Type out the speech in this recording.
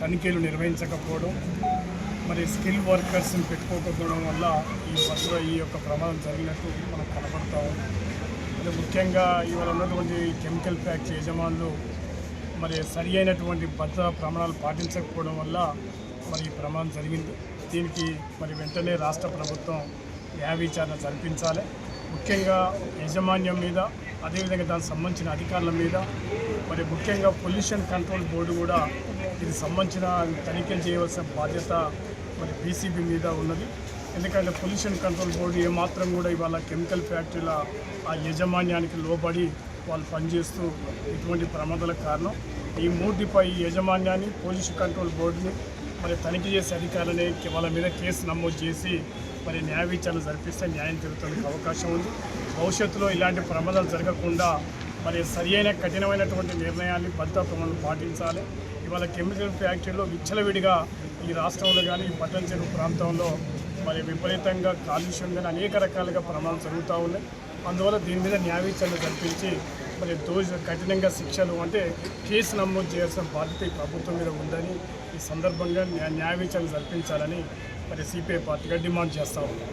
తనిఖీలు నిర్వహించకపోవడం మరి స్కిల్ వర్కర్స్ని పెట్టుకోకపోవడం వల్ల ఈ బస్సులో ఈ యొక్క ప్రమాదం జరిగినట్టు మనకు కనబడతా ఉంది ముఖ్యంగా ఇవాళ ఉన్నటువంటి కెమికల్ ఫ్యాక్టరీ యజమానులు మరి సరి అయినటువంటి భద్రతా ప్రమాణాలు పాటించకపోవడం వల్ల మరి ఈ ప్రమాదం జరిగింది. దీనికి మరి వెంటనే రాష్ట్ర ప్రభుత్వం న్యాయ విచారణ జరిపించాలి. ముఖ్యంగా యాజమాన్యం మీద అదేవిధంగా దానికి సంబంధించిన అధికారుల మీద మరి ముఖ్యంగా పొల్యూషన్ కంట్రోల్ బోర్డు కూడా దీనికి సంబంధించిన తనిఖీలు చేయవలసిన బాధ్యత మరి బీసీబీ మీద ఉన్నది. ఎందుకంటే పొల్యూషన్ కంట్రోల్ బోర్డు ఏమాత్రం కూడా ఇవాళ కెమికల్ ఫ్యాక్టరీల ఆ యాజమాన్యానికి లోబడి వాళ్ళు పనిచేస్తూ ఇటువంటి ప్రమాదాలకు కారణం. ఈ మూర్తిపై యాజమాన్యాన్ని పొల్యూషన్ కంట్రోల్ బోర్డుని మరి తనిఖీ చేసే అధికారులని వాళ్ళ మీద కేసు నమోదు చేసి మరి న్యాయ విచారణ జరిపిస్తే న్యాయం జరుగుతుంది అవకాశం ఉంది. భవిష్యత్తులో ఇలాంటి ప్రమాదాలు జరగకుండా మరి సరి అయిన కఠినమైనటువంటి నిర్ణయాన్ని భద్రతా ప్రమాణాలు పాటించాలి. ఇవాళ కెమికల్ ఫ్యాక్టరీలో విచ్చలవిడిగా ఈ రాష్ట్రంలో కానీ ఈ పట్టణ చెరువు ప్రాంతంలో మరి విపరీతంగా కాలుష్యం కానీ అనేక రకాలుగా ప్రమాదాలు జరుగుతూ ఉన్నాయి. అందువల్ల దీని మీద న్యాయ విచారణ జరిపించి మరి దోష కఠినంగా శిక్షలు అంటే కేసు నమోదు చేయాల్సిన బాధ్యత ఈ ప్రభుత్వం మీద ఉందని ఈ సందర్భంగా న్యాయ విచారణ జరిపించాలని మరి సిపిఐ పార్టీగా డిమాండ్ చేస్తా. ఉన్నాం